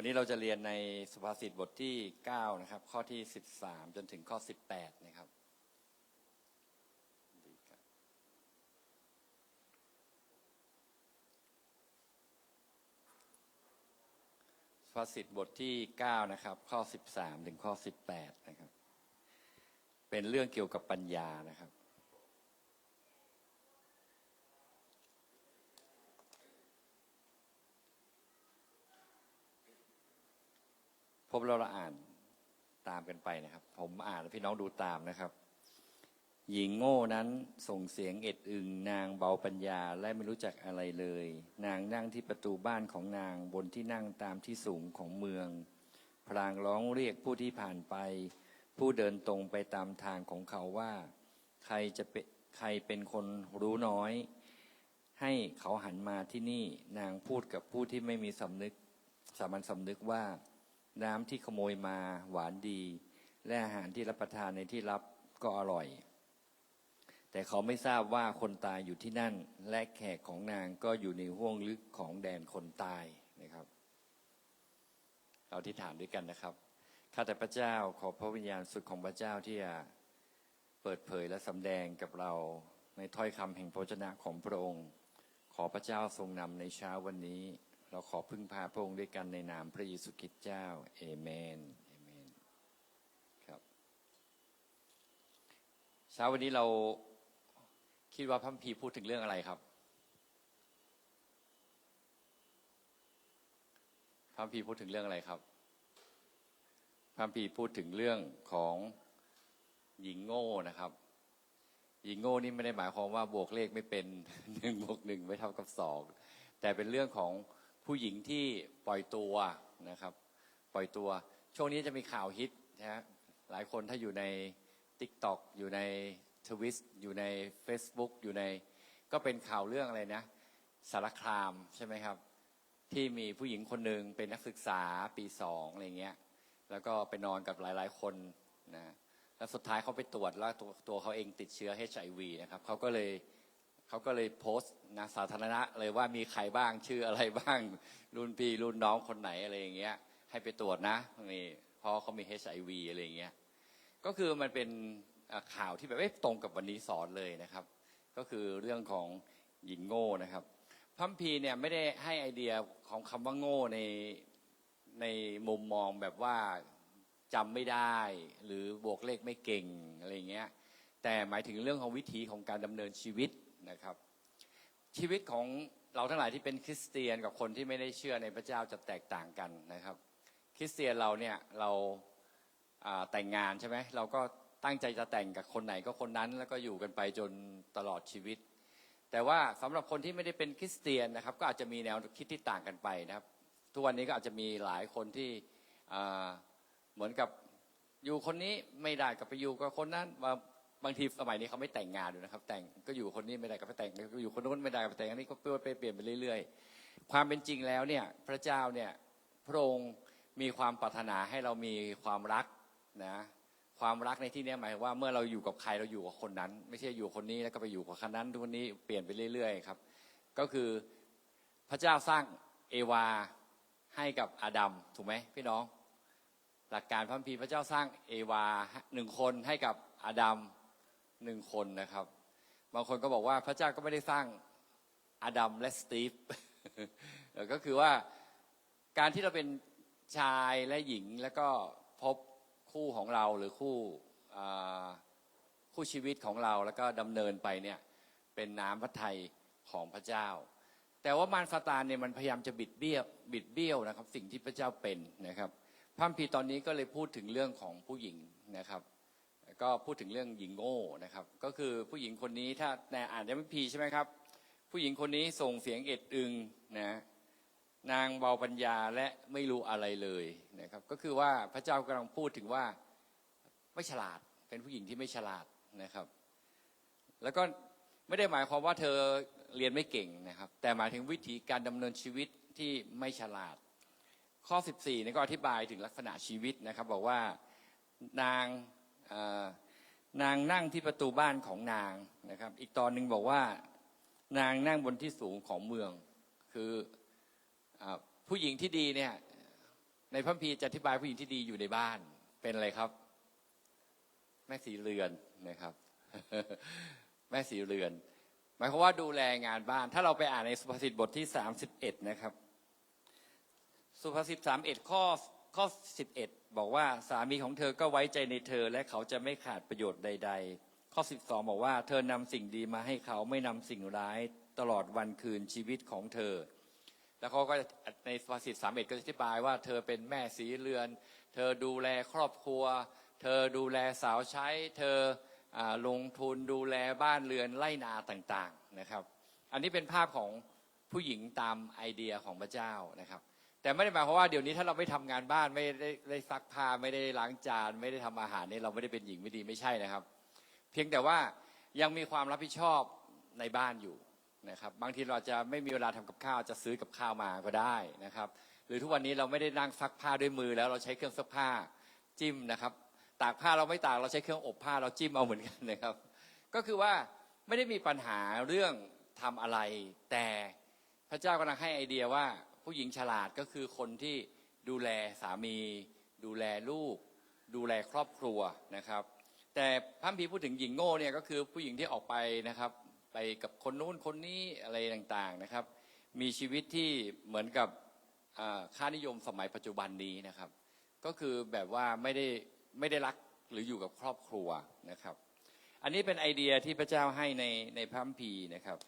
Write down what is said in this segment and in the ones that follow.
วันนี้เราจะเรียนในสุภาษิตบทที่ 9 นะครับ ข้อที่ 13 จนถึงข้อ 18 นะครับดีครับ สุภาษิตบทที่ 9 นะครับ ข้อ 13 ถึงข้อ 18 นะครับ เป็นเรื่องเกี่ยวกับปัญญานะครับ พบเราเราอ่านตามกันไปนะครับ ผมอ่านพี่น้องดูตามนะครับ หญิงโง่นั้นส่งเสียงเอ็ดอึงนางเบาปัญญาและไม่รู้จักอะไรเลย นางนั่งที่ประตูบ้านของนางบนที่นั่งตามที่สูงของเมือง พลางร้องเรียกผู้ที่ผ่านไป ผู้เดินตรงไปตามทางของเขาว่า ใครจะเป็นใครเป็นคนรู้น้อย ให้เขาหันมาที่นี่นางพูดกับผู้ที่ไม่มีสำนึกสามัญสำนึกว่า น้ำที่ขโมยมาหวานดี และอาหารที่รับประทานในที่รับก็อร่อย แต่เขาไม่ทราบว่าคนตายอยู่ที่นั่น และแขกของนางก็อยู่ในห้วงลึกของแดนคนตายนะครับ เราที่ฐานด้วยกันนะครับข้าแต่พระเจ้าขอพระวิญญาณสุดของพระเจ้าที่จะเปิดเผยและสำแดงกับเราในถ้อยคำแห่งพระวจนะของพระองค์ ขอพระเจ้าทรงนำในเช้าวันนี้ เราขอพึ่งพาพระองค์ด้วยกันในนามพระเยซูคริสต์เจ้าเอเมนเอเมนครับเช้าวันนี้เราคิดว่าพระคัมภีพูดถึงเรื่องอะไรครับพระคัมภีพูดถึงเรื่องอะไรครับพระคัมภีพูดถึงเรื่องของหญิงโง่นะครับหญิงโง่นี่ไม่ได้หมายความว่าบวกเลขไม่เป็นหนึ่งบวกหนึ่งไม่เท่ากับสองแต่เป็นเรื่องของ ผู้หญิงที่ปล่อยตัวนะครับ ปล่อยตัว ช่วงนี้จะมีข่าวฮิตนะฮะหลายคนถ้าอยู่ใน t ิ k t o k อยู่ในทวิสอยู่ใน Facebook อยู่ในก็เป็นข่าวเรื่องอะไรนะสารครามใช่ไหมครับ ที่มีผู้หญิงคนหนึ่งเป็นนักศึกษาปีสองอะไรเงี้ย แล้วก็ไปนอนกับหลาย ๆ คนนะแล้วสุดท้ายเขาไปตรวจแล้วตัวตัวเขาเองติดเชื้อ HIV นะครับเขาก็เลย เขาก็เลยโพสต์นะสาธารณะเลยว่ามีใครบ้างชื่ออะไรบ้าง รุ่นพี่รุ่นน้องคนไหนอะไรอย่างเงี้ย ให้ไปตรวจนะนี่เพราะเขามี HIV อะไรอย่างเงี้ยก็คือมันเป็นข่าวที่แบบเอ๊ะตรงกับวันนี้สอนเลยนะครับ ก็คือเรื่องของหญิงโง่นะครับพัมภีเนี่ยไม่ได้ให้ไอเดียของคำว่าโง่ในในมุมมองแบบว่าจำไม่ได้ หรือบวกเลขไม่เก่งอะไรเงี้ยแต่หมายถึงเรื่องของวิถีของการดำเนินชีวิต นะครับ ชีวิตของเราทั้งหลายที่เป็นคริสเตียนกับคนที่ไม่ได้เชื่อในพระเจ้าจะแตกต่างกันนะครับ คริสเตียนเราเนี่ยเราแต่งงานใช่ไหมเราก็ตั้งใจจะแต่งกับคนไหนก็คนนั้นแล้วก็อยู่กันไปจนตลอดชีวิต แต่ว่าสำหรับคนที่ไม่ได้เป็นคริสเตียนนะครับ ก็อาจจะมีแนวคิดที่ต่างกันไปนะครับ ทุกวันนี้ก็อาจจะมีหลายคนที่เหมือนกับอยู่คนนี้ไม่ได้กับไปอยู่กับคนนั้นว่า บางทีสมัยนี้เขาไม่แต่งงานด้วยนะครับ แต่งก็อยู่คนนี้ไม่ได้ก็ไปแต่งก็อยู่คนนู้นไม่ได้ก็ไปแต่งอันนี้ก็เปลี่ยนไปเปลี่ยนไปเรื่อยๆ ความเป็นจริงแล้วเนี่ยพระเจ้าเนี่ยพระองค์มีความปรารถนาให้เรามีความรักนะความรักในที่นี้หมายว่าเมื่อเราอยู่กับใครเราอยู่กับคนนั้น ไม่ใช่อยู่คนนี้แล้วก็ไปอยู่กับคนนั้นทุกคนนี้เปลี่ยนไปเรื่อยๆครับ ก็คือพระเจ้าสร้างเอวาให้กับอาดัมถูกไหมพี่น้อง หลักการพระคัมภีพระเจ้าสร้างเอวาหนึ่งคนให้กับอาดัม หนึ่งคนนะครับ บางคนก็บอกว่าพระเจ้าก็ไม่ได้สร้างอดัมและสตีฟก็คือว่าการที่เราเป็นชายและหญิงแล้วก็พบคู่ของเราหรือคู่คู่ชีวิตของเราแล้วก็ดำเนินไปเนี่ยเป็นน้ำพระทัยของพระเจ้า แต่ว่ามารซาตานเนี่ยมันพยายามจะบิดเบี้ยวบิดเบี้ยวนะครับ สิ่งที่พระเจ้าเป็นนะครับพระคัมภีตอนนี้ก็เลยพูดถึงเรื่องของผู้หญิงนะครับ ก็พูดถึงเรื่องหญิงโง่นะครับ ก็คือผู้หญิงคนนี้ถ้าในอ่านในพระคัมภีใช่ไหมครับ ผู้หญิงคนนี้ส่งเสียงเอ็ดอึงนะนางเบาปัญญาและไม่รู้อะไรเลยนะครับ ก็คือว่าพระเจ้ากำลังพูดถึงว่าไม่ฉลาดเป็นผู้หญิงที่ไม่ฉลาดนะครับ แล้วก็ไม่ได้หมายความว่าเธอเรียนไม่เก่งนะครับ แต่หมายถึงวิธีการดำเนินชีวิตที่ไม่ฉลาด ข้อ 14นี่ก็อธิบายถึงลักษณะชีวิตนะครับ บอกว่านาง นางนั่งที่ประตูบ้านของนางนะครับ อีกตอนหนึ่งบอกว่า นางนั่งบนที่สูงของเมือง คืออผู้หญิงที่ดีเนี่ยในพระคัมภีจะอธิบายผู้หญิงที่ดีอยู่ในบ้านเป็นอะไรครับ แม่สีเรือนนะครับ แม่สีเรือน หมายความว่าดูแลงานบ้าน ถ้าเราไปอ่านในสุภาษิตบทที่สามสิบเอ็ดนะครับ สุภาษิตสามเอ็ดข้อข้อสิบเอ็ด บอกว่าสามีของเธอก็ไว้ใจในเธอ และเขาจะไม่ขาดประโยชน์ใด ๆ ข้อสิบสองบอกว่า เธอนำสิ่งดีมาให้เขาไม่นำสิ่งร้ายตลอดวันคืนชีวิตของเธอ แล้วเขาก็ในสุภาษิตสามเอ็ดก็อธิบายว่าเธอเป็นแม่สีเรือน เธอดูแลครอบครัว เธอดูแลสาวใช้ เธออลงทุนดูแลบ้านเรือนไร่นาต่างๆนะครับ อันนี้เป็นภาพของผู้หญิงตามไอเดียของพระเจ้านะครับ แต่ไม่ได้หมายความว่าเดี๋ยวนี้ถ้าเราไม่ทำงานบ้านไม่ได้ได้ซักผ้าไม่ได้ล้างจาน ไม่ได้ทำอาหารเนี่ยเราไม่ได้เป็นหญิงไม่ดีไม่ใช่นะครับ เพียงแต่ว่ายังมีความรับผิดชอบในบ้านอยู่นะครับบางทีเราจะไม่มีเวลาทำกับข้าวจะซื้อกับข้าวมาก็ได้นะครับ หรือทุกวันนี้เราไม่ได้นั่งซักผ้าด้วยมือแล้วเราใช้เครื่องซักผ้าจิ้มนะครับ ตากผ้าเราไม่ตากเราใช้เครื่องอบผ้าเราจิ้มเอาเหมือนกันนะครับ ก็คือว่าไม่ได้มีปัญหาเรื่องทำอะไร แต่พระเจ้ากำลังให้ไอเดียว่า ผู้หญิงฉลาดก็คือคนที่ดูแลสามี ดูแลลูก ดูแลครอบครัวนะครับ แต่พระคัมภีพูดถึงหญิงโง่เนี่ยก็คือผู้หญิงที่ออกไปนะครับ ไปกับคนนู้นคนนี้อะไรต่างๆนะครับ มีชีวิตที่เหมือนกับค่านิยมสมัยปัจจุบันนี้นะครับ ก็คือแบบว่าไม่ได้ไม่ได้รักหรืออยู่กับครอบครัวนะครับ อันนี้เป็นไอเดียที่พระเจ้าให้ในในพระคัมภีนะครับ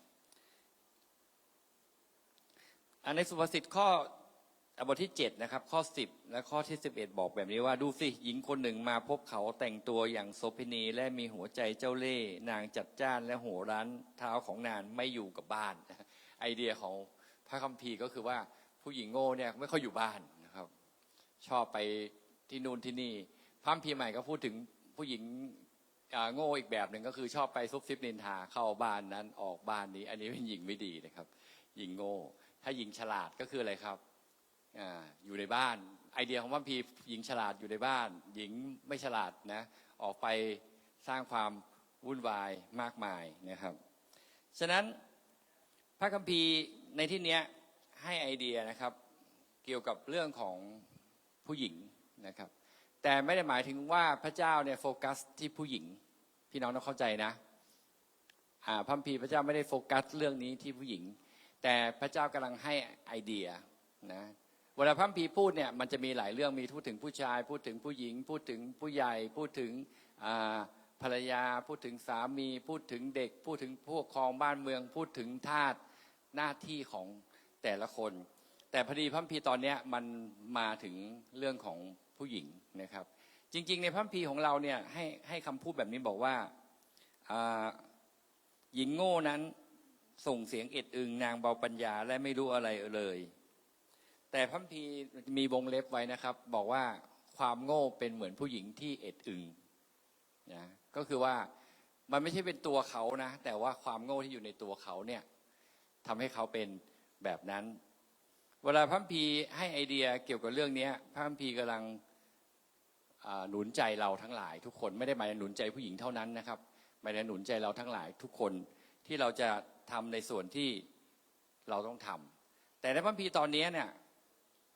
อันในสุภาษิตข้อบทที่ 7 นะครับ ข้อ 10 และข้อที่ 11 บอกแบบนี้ว่าดูสิหญิงคนหนึ่งมาพบเขาแต่งตัวอย่างโสเภณีและมีหัวใจเจ้าเล่ห์นางจัดจ้านและโหร้านเท้าของนางไม่อยู่กับบ้าน ไอเดียของพระคัมภีร์ก็คือว่าผู้หญิงโง่เนี่ยไม่ค่อยอยู่บ้านนะครับ ชอบไปที่นู่นที่นี่พระคัมภีร์ใหม่ก็พูดถึงผู้หญิงโง่อีกแบบหนึ่งก็คือชอบไปซุบซิบนินทาเข้าบ้านนั้นออกบ้านนี้ อันนี้เป็นหญิงไม่ดีนะครับ หญิงโง่ ถ้าหญิงฉลาดก็คืออะไรครับออยู่ในบ้าน ไอเดียของพระคัมภีหญิงฉลาดอยู่ในบ้าน หญิงไม่ฉลาดนะออกไปสร้างความวุ่นวายมากมายนะครับ ฉะนั้นพระคัมภีร์ในที่เนี้ยให้ไอเดียนะครับเกี่ยวกับเรื่องของผู้หญิงนะครับ แต่ไม่ได้หมายถึงว่าพระเจ้าเนี่ยโฟกัสที่ผู้หญิงพี่น้องต้องเข้าใจนะพระคัมภีร์พระเจ้าไม่ได้โฟกัสเรื่องนี้ที่ผู้หญิง แต่พระเจ้ากำลังให้ไอเดียนะเวลาพระคัมภีพูดเนี่ยมันจะมีหลายเรื่องมีพูดถึงผู้ชาย พูดถึงผู้หญิง พูดถึงผู้ใหญ่ พูดถึงภรรยา พูดถึงสามี พูดถึงเด็ก พูดถึงผู้ปกครองบ้านเมือง พูดถึงทาสหน้าที่ของแต่ละคน แต่พอดีพระคัมภีตอนเนี้ยมันมาถึงเรื่องของผู้หญิงนะครับ จริง ๆ ในพระคัมภีของเราเนี่ยให้ให้คำพูดแบบนี้บอกว่าหญิงโง่นั้น ส่งเสียงเอ็ดอึงนางเบาปัญญาและไม่รู้อะไรเลย แต่พัมภีมีวงเล็บไว้นะครับ บอกว่าความโง่เป็นเหมือนผู้หญิงที่เอ็ดอึงนะก็คือว่ามันไม่ใช่เป็นตัวเขานะ แต่ว่าความโง่ที่อยู่ในตัวเขาเนี่ยทำให้เขาเป็นแบบนั้น เวลาพัมภีให้ไอเดียเกี่ยวกับเรื่องนี้พัมภีกำลังหนุนใจเราทั้งหลาย ทุกคนไม่ได้หมายถึงหนุนใจผู้หญิงเท่านั้นนะครับหมายถึงหนุนใจเราทั้งหลายทุกคนที่เราจะ ทำในส่วนที่เราต้องทำแต่ในพระคัมภีตอนนี้เนี่ย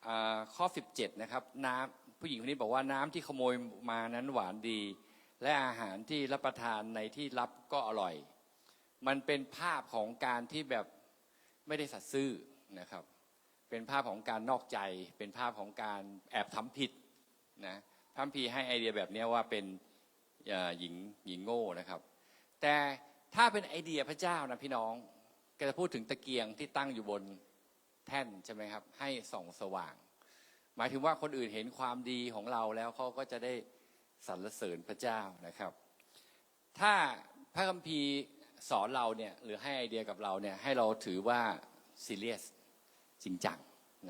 อ่าข้อ 17 นะครับ น้ำผู้หญิงคนนี้บอกว่าน้ำที่ขโมยมานั้นหวานดี และอาหารที่รับประทานในที่รับก็อร่อย มันเป็นภาพของการที่แบบไม่ได้สัตย์ซื่อนะครับ เป็นภาพของการนอกใจ เป็นภาพของการแอบทำผิดนะพระคัมภีให้ไอเดียแบบนี้ว่าเป็นหญิงหญิงโง่นะครับ แต่ ถ้าเป็นไอเดียพระเจ้านะพี่น้องก็จะพูดถึงตะเกียงที่ตั้งอยู่บนแท่นใช่ไหมครับ ให้ส่องสว่าง หมายถึงว่าคนอื่นเห็นความดีของเราแล้วเขาก็จะได้สรรเสริญพระเจ้านะครับ ถ้าพระคัมภีร์สอนเราเนี่ยหรือให้ไอเดียกับเราเนี่ยให้เราถือว่าซีเรียสจริงจัง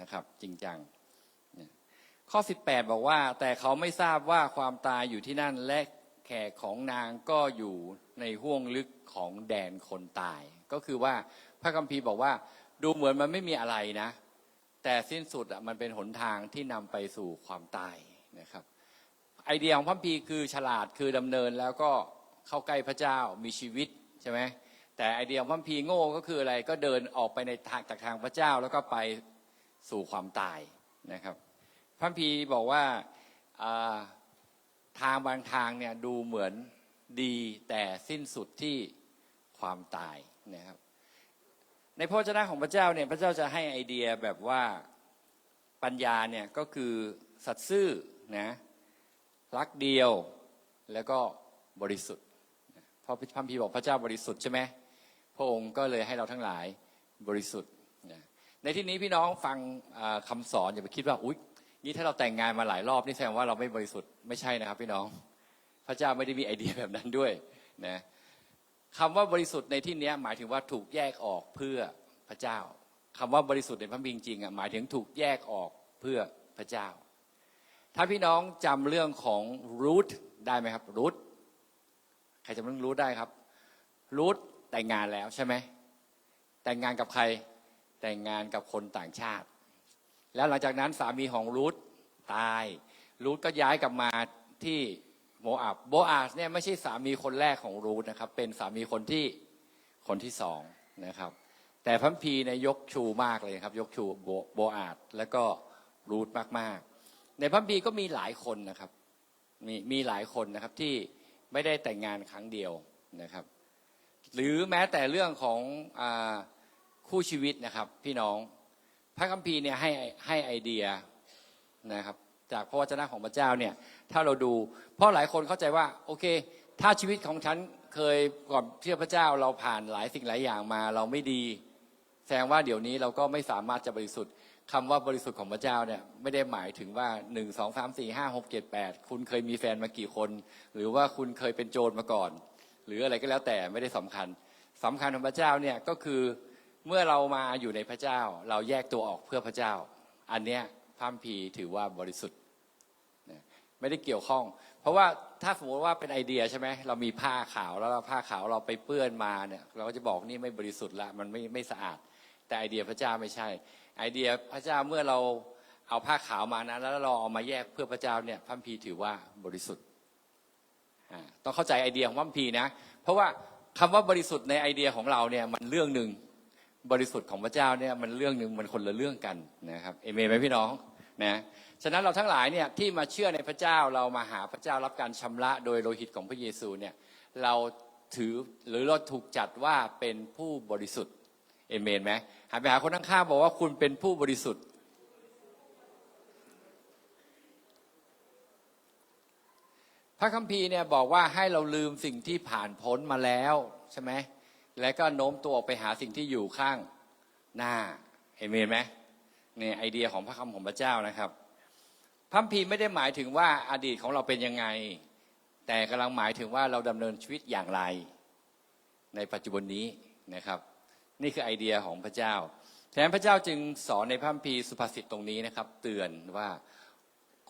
นะครับ จริงจังข้อ 18 บอกว่า แต่เขาไม่ทราบว่าความตายอยู่ที่นั่นและ แขกของนางก็อยู่ในห้วงลึกของแดนคนตาย ก็คือว่าพระคัมภีร์บอกว่าดูเหมือนมันไม่มีอะไรนะ แต่สิ้นสุดอะมันเป็นหนทางที่นำไปสู่ความตายนะครับ ไอเดียของพระคัมภีร์คือฉลาดคือดำเนินแล้วก็เข้าใกล้พระเจ้ามีชีวิตใช่ไหมแต่ไอเดียของพระคัมภีร์โง่ก็คืออะไรก็เดินออกไปในทางจากทางพระเจ้าแล้วก็ไปสู่ความตายนะครับพระคัมภีร์บอกว่า ทางบางทางเนี่ยดูเหมือนดีแต่สิ้นสุดที่ความตายนะครับในพระวจนะของพระเจ้าเนี่ยพระเจ้าจะให้ไอเดียแบบว่าปัญญาเนี่ยก็คือสัตย์ซื่อนะรักเดียวแล้วก็บริสุทธิ์เพราะพระคัมภีบอกพระเจ้าบริสุทธิ์ใช่ไหมพระองค์ก็เลยให้เราทั้งหลายบริสุทธิ์ในที่นี้พี่น้องฟังอ่าคำสอนอย่าไปคิดว่าอุ๊ย นี่ถ้าเราแต่งงานมาหลายรอบนี่แสดงว่าเราไม่บริสุทธิ์ไม่ใช่นะครับ พี่น้อง พระเจ้าไม่ได้มีไอเดียแบบนั้นด้วยนะคำว่าบริสุทธิ์ในที่นี้หมายถึงว่าถูกแยกออกเพื่อพระเจ้าคำว่าบริสุทธิ์ในพระบิงจริงอะหมายถึงถูกแยกออกเพื่อพระเจ้า ถ้าพี่น้องจำเรื่องของรูทได้ไหมครับรูทใครจำเรื่องรูทได้ครับรูทแต่งงานแล้วใช่ไหมแต่งงานกับใครแต่งงานกับคนต่างชาติ แล้วหลังจากนั้นสามีของรูทตาย รูทก็ย้ายกลับมาที่โมอาบโบอาสเนี่ยไม่ใช่สามีคนแรกของรูทนะครับ เป็นสามีคนที่คนที่สองนะครับ แต่พัมพีร์ในยยกชูมากเลยครับ ยกชูโบอาสแล้วก็รูทมากๆ ในพัมพีก็มีหลายคนนะครับ มีมีหลายคนนะครับที่ไม่ได้แต่งงานครั้งเดียวนะครับ หรือแม้แต่เรื่องของอคู่ชีวิตนะครับพี่น้อง พระคัมภีร์เนี่ยให้ให้ไอเดียนะครับจากพระวจนะของพระเจ้าเนี่ยถ้าเราดู เพราะหลายคนเข้าใจว่าโอเค ถ้าชีวิตของฉันเคยก่อนเชื่อพระเจ้าเราผ่านหลายสิ่งหลายอย่างมาเราไม่ดี แสดงว่าเดี๋ยวนี้เราก็ไม่สามารถจะบริสุทธิ์คำว่าบริสุทธิ์ของพระเจ้าเนี่ยไม่ได้หมายถึงว่าหนึ่งสองสามสี่ห้าหกเจ็ดแปดคุณเคยมีแฟนมากี่คน หรือว่าคุณเคยเป็นโจรมาก่อน หรืออะไรก็แล้วแต่ไม่ได้สำคัญสำคัญของพระเจ้าเนี่ยก็คือ เมื่อเรามาอยู่ในพระเจ้า เราแยกตัวออกเพื่อพระเจ้า อันเนี้ยพระคัมภีถือว่าบริสุทธิ์ไม่ได้เกี่ยวข้อง เพราะว่าถ้าสมมติว่าเป็นไอเดียใช่ไหมเรามีผ้าขาวแล้วเราผ้าขาวเราไปเปื้อนมาเนี่ย เราก็จะบอกนี่ไม่บริสุทธิ์ละมันไม่ไม่สะอาด แต่ไอเดียพระเจ้าไม่ใช่ ไอเดียพระเจ้าเมื่อเราเอาผ้าขาวมานะแล้วเราเอามาแยกเพื่อพระเจ้าเนี่ยพระคัมภีถือว่าบริสุทธิ์ต้องเข้าใจไอเดียของพระคัมภีนะ เพราะว่าคำว่าบริสุทธิ์ในไอเดียของเราเนี่ยมันเรื่องหนึ่ง บริสุทธิ์ของพระเจ้าเนี่ยมันเรื่องหนึ่งมันคนละเรื่องกันนะครับเอเมนไหมพี่น้องนะฉะนั้นเราทั้งหลายเนี่ยที่มาเชื่อในพระเจ้าเรามาหาพระเจ้ารับการชำระโดยโลหิตของพระเยซูเนี่ยเราถือหรือเราถูกจัดว่าเป็นผู้บริสุทธิ์เอเมนไหมหันไปหาคนข้างๆบอกว่าคุณเป็นผู้บริสุทธิ์พระคัมภีร์เนี่ยบอกว่าให้เราลืมสิ่งที่ผ่านพ้นมาแล้วใช่ไหม แล้วก็โน้มตัวออกไปหาสิ่งที่อยู่ข้างหน้าเห็นไหมเนี่ยไอเดียของพระคำของพระเจ้านะครับพระคัมภีไม่ได้หมายถึงว่าอดีตของเราเป็นยังไง แต่กำลังหมายถึงว่าเราดำเนินชีวิตอย่างไร ในปัจจุบันนี้นะครับ นี่คือไอเดียของพระเจ้าฉะนั้นพระเจ้าจึงสอนในพระคัมภีสุภาษิตตรงนี้นะครับ เตือนว่า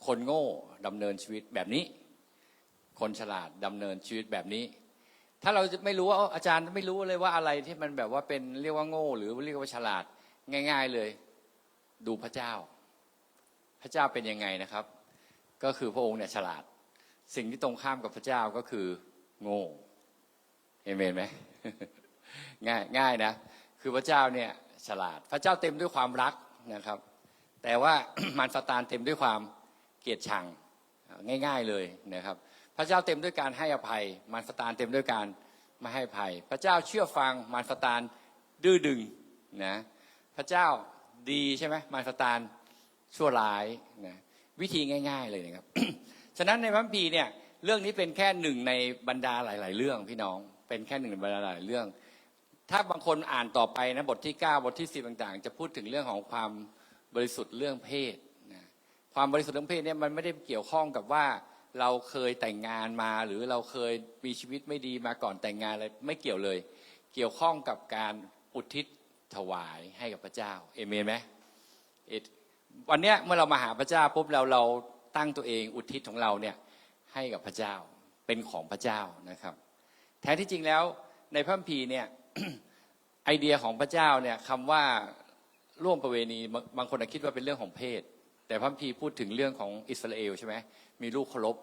คนโง่ดำเนินชีวิตแบบนี้ คนฉลาดดำเนินชีวิตแบบนี้ ถ้าเราไม่รู้ว่าอาจารย์ไม่รู้เลยว่าอะไรที่มันแบบว่าเป็นเรียกว่าโง่ หรือเรียกว่าฉลาดง่าย ๆเลย ดูพระเจ้า พระเจ้าเป็นยังไงนะครับ ก็คือพระองค์เนี่ยฉลาด สิ่งที่ตรงข้ามกับพระเจ้าก็คือโง่เอเมนไหมง่ายง่ายนะ คือพระเจ้าเนี่ยฉลาด พระเจ้าเต็มด้วยความรักนะครับ แต่ว่ามันสตานเต็มด้วยความเกลียดชังง่าย ๆเลยนะครับ พระเจ้าเต็มด้วยการให้อภัย มารสตานเต็มด้วยการไม่ให้อภัย พระเจ้าเชื่อฟังมารสตานดื้อดึงนะพระเจ้าดีใช่ไหมมารสตานชั่วร้ายนะวิธีง่าย ๆเลยนะครับฉะนั้นในพระคัมภีร์เนี่ยเรื่องนี้เป็นแค่หนึ่งในบรรดาหลาย ๆ เรื่องพี่น้องเป็นแค่หนึ่งในบรรดาหลายเรื่อง ถ้าบางคนอ่านต่อไปนะบทที่ 9 บทที่10ต่าง ๆ จะพูดถึงเรื่องของความบริสุทธิ์เรื่องเพศนะความบริสุทธิ์เรื่องเพศเนี่ยมันไม่ได้เกี่ยวข้องกับว่า เราเคยแต่งงานมาหรือเราเคยมีชีวิตไม่ดีมาก่อนแต่งงานอะไรไม่เกี่ยวเลย เกี่ยวข้องกับการอุทิศถวายให้กับพระเจ้าเอเมนไหมวันเนี้ยเมื่อเรามาหาพระเจ้าปุ๊บเราเราตั้งตัวเองอุทิศของเราเนี่ยให้กับพระเจ้าเป็นของพระเจ้านะครับ แท้ที่จริงแล้วในพระคัมภีร์เนี่ยไอเดียของพระเจ้าเนี่ยคำว่าร่วมประเวณีบางบางคนอาจคิดว่าเป็นเรื่องของเพศ แต่พระคัมภีร์พูดถึงเรื่องของอิสราเอลใช่ไหม มีลูกเคารพ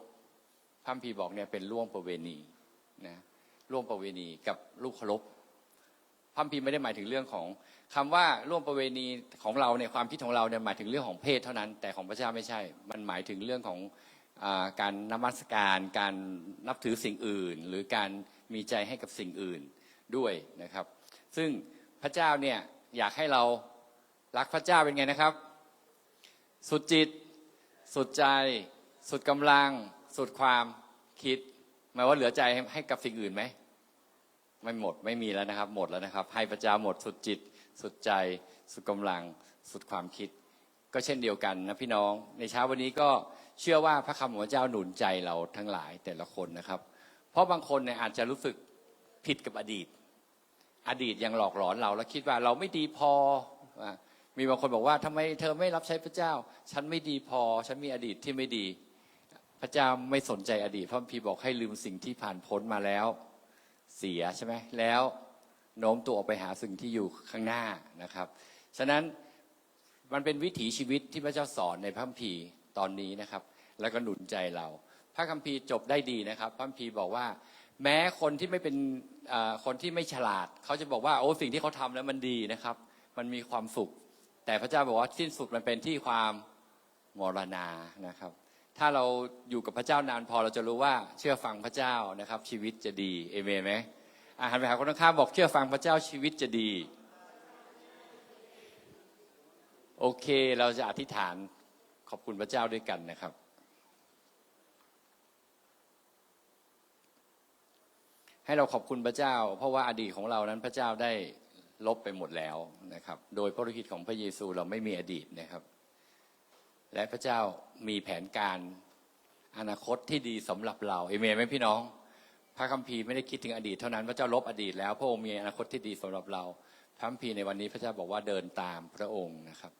พระคัมภีบอกเนี่ยเป็นร่วมประเวณีนะร่วมประเวณีกับลูกเคารพพระคัมภีไม่ได้หมายถึงเรื่องของคำว่าร่วมประเวณีของเราเนี่ยความคิดของเราเนี่ยหมายถึงเรื่องของเพศเท่านั้น แต่ของพระเจ้าไม่ใช่ มันหมายถึงเรื่องของอการนมัสการ การนับถือสิ่งอื่น หรือการมีใจให้กับสิ่งอื่นด้วยนะครับ ซึ่งพระเจ้าเนี่ยอยากให้เรารักพระเจ้าเป็นไงนะครับ สุดจิต สุดใจ สุดกำลัง สุดความคิดหมายว่าเหลือใจให้ให้กับสิ่งอื่นไหมไม่หมดไม่มีแล้วนะครับ หมดแล้วนะครับ ให้พระเจ้าหมดสุดจิต สุดใจ สุดกำลัง สุดความคิด ก็เช่นเดียวกันนะพี่น้อง ในเช้าวันนี้ก็เชื่อว่าพระคำของพระเจ้าหนุนใจเราทั้งหลายแต่ละคนนะครับ เพราะบางคนเนี่ยอาจจะรู้สึกผิดกับอดีต อดีตยังหลอกหลอนเราแล้วคิดว่าเราไม่ดีพอ มีบางคนบอกว่าทำไมเธอไม่รับใช้พระเจ้า ฉันไม่ดีพอ ฉันมีอดีตที่ไม่ดี ระเจ้าไม่สนใจอดีตพระพีบอกให้ลืมสิ่งที่ผ่านพ้นมาแล้วเสียใช่ไหมแล้วโน้มตัวออกไปหาสิ่งที่อยู่ข้างหน้านะครับ ฉะนั้นมันเป็นวิถีชีวิตที่พระเจ้าสอนในพระคัมภีร์ตอนนี้นะครับ แล้วก็หนุนใจเรา พระคัมภีร์จบได้ดีนะครับ พระคัมภีร์บอกว่า แม้คนที่ไม่เป็นคนที่ไม่ฉลาด เขาจะบอกว่าโอ้สิ่งที่เขาทำแล้วมันดีนะครับ มันมีความสุข แต่พระเจ้าบอกว่าสิ้นสุดมันเป็นที่ความมรณานะครับ ถ้าเราอยู่กับพระเจ้านานพอเราจะรู้ว่าเชื่อฟังพระเจ้านะครับ ชีวิตจะดีเอเมนไหมอาหันไปหาคนข้างบอกเชื่อฟังพระเจ้าชีวิตจะดี โอเคเราจะอธิษฐานขอบคุณพระเจ้าด้วยกันนะครับ ให้เราขอบคุณพระเจ้า เพราะว่าอดีตของเรานั้นพระเจ้าได้ลบไปหมดแล้วนะครับ โดยพระฤทธิ์ของพระเยซูเราไม่มีอดีตนะครับ และพระเจ้ามีแผนการอนาคตที่ดีสำหรับเราเอเมนไหมพี่น้อง พระคัมภีร์ไม่ได้คิดถึงอดีตเท่านั้นพระเจ้าลบอดีตแล้วพระองค์มีอนาคตที่ดีสำหรับเราพระคัมภีร์ในวันนี้พระเจ้าบอกว่าเดินตามพระองค์นะครับ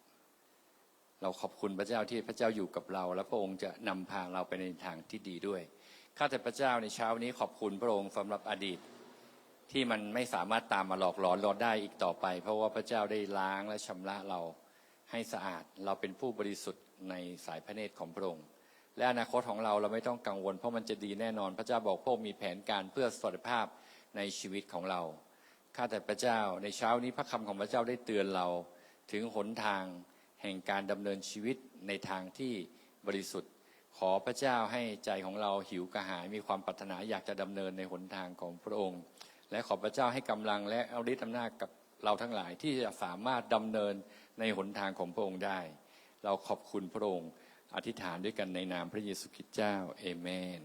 เราขอบคุณพระเจ้าที่พระเจ้าอยู่กับเรา และพระองค์จะนำพาเราไปในทางที่ดีด้วยข้าแต่พระเจ้าในเช้านี้ขอบคุณพระองค์สำหรับอดีต ที่มันไม่สามารถตามมาหลอกหลอนเราได้อีกต่อไป เพราะว่าพระเจ้าได้ล้างและชำระเรา ให้สะอาดเราเป็นผู้บริสุทธิ์ในสายพระเนตรของพระองค์และอนาคตของเราเราไม่ต้องกังวลเพราะมันจะดีแน่นอน พระเจ้าบอกพระองค์มีแผนการเพื่อสวัสดิภาพในชีวิตของเราข้าแต่พระเจ้าในเช้านี้พระคำของพระเจ้าได้เตือนเราถึงหนทางแห่งการดำเนินชีวิตในทางที่บริสุทธิ์ ขอพระเจ้าให้ใจของเราหิวกระหายมีความปรารถนาอยากจะดำเนินในหนทางของพระองค์ และขอพระเจ้าให้กำลังและเอาฤทธิ์อำนาจกับเราทั้งหลายที่จะสามารถดำเนิน ในหนทางของพระองค์ได้ เราขอบคุณพระองค์อธิษฐานด้วยกันในนามพระเยซูคริสต์เจ้าเอเมน